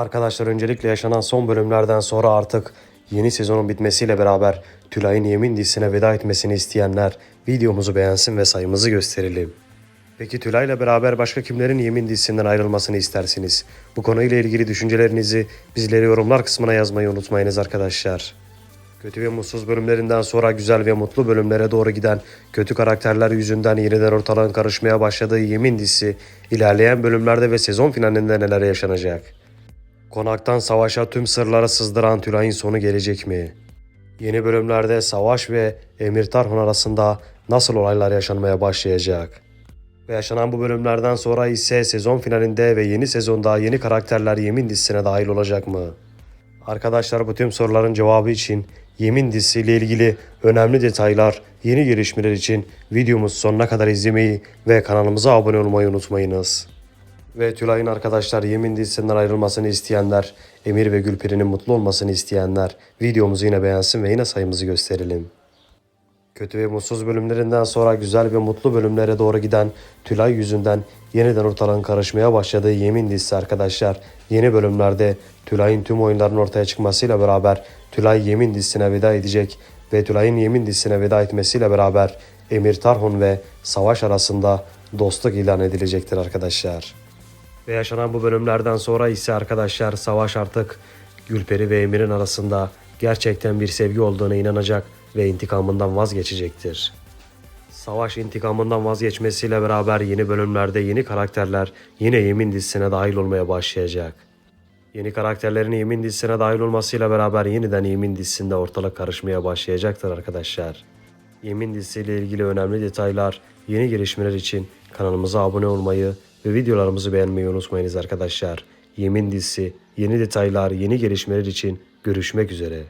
Arkadaşlar öncelikle yaşanan son bölümlerden sonra artık yeni sezonun bitmesiyle beraber Tülay'ın Yemin dizisine veda etmesini isteyenler videomuzu beğensin ve sayımızı gösterelim. Peki Tülay'la beraber başka kimlerin Yemin dizisinden ayrılmasını istersiniz? Bu konuyla ilgili düşüncelerinizi bizlere yorumlar kısmına yazmayı unutmayınız arkadaşlar. Kötü ve mutsuz bölümlerinden sonra güzel ve mutlu bölümlere doğru giden kötü karakterler yüzünden yeniden ortalığın karışmaya başladığı Yemin dizisi ilerleyen bölümlerde ve sezon finalinde neler yaşanacak? Konaktan savaşa tüm sırları sızdıran Tülay'ın sonu gelecek mi? Yeni bölümlerde Savaş ve Emir Tarhun arasında nasıl olaylar yaşanmaya başlayacak? Ve yaşanan bu bölümlerden sonra ise sezon finalinde ve yeni sezonda yeni karakterler Yemin dizisine dahil olacak mı? Arkadaşlar bu tüm soruların cevabı için Yemin dizisiyle ilgili önemli detaylar, yeni gelişmeler için videomuzu sonuna kadar izlemeyi ve kanalımıza abone olmayı unutmayınız. Ve Tülay'ın arkadaşlar Yemin dizisinden ayrılmasını isteyenler, Emir ve Gülperi'nin mutlu olmasını isteyenler videomuzu yine beğensin ve yine sayımızı gösterelim. Kötü ve mutsuz bölümlerinden sonra güzel ve mutlu bölümlere doğru giden Tülay yüzünden yeniden ortalığın karışmaya başladığı Yemin dizisi arkadaşlar yeni bölümlerde Tülay'ın tüm oyunların ortaya çıkmasıyla beraber Tülay Yemin dizisine veda edecek ve Tülay'ın Yemin dizisine veda etmesiyle beraber Emir Tarhun ve Savaş arasında dostluk ilan edilecektir arkadaşlar. Ve yaşanan bu bölümlerden sonra ise arkadaşlar Savaş artık Gülperi ve Emir'in arasında gerçekten bir sevgi olduğuna inanacak ve intikamından vazgeçecektir. Savaş intikamından vazgeçmesiyle beraber yeni bölümlerde yeni karakterler yine Yemin dizisine dahil olmaya başlayacak. Yeni karakterlerin Yemin dizisine dahil olmasıyla beraber yeniden Yemin dizisinde ortalık karışmaya başlayacaktır arkadaşlar. Yemin dizisiyle ilgili önemli detaylar, yeni gelişmeler için kanalımıza abone olmayı ve videolarımızı beğenmeyi unutmayınız arkadaşlar. Yemin dizisi, yeni detaylar, yeni gelişmeler için görüşmek üzere.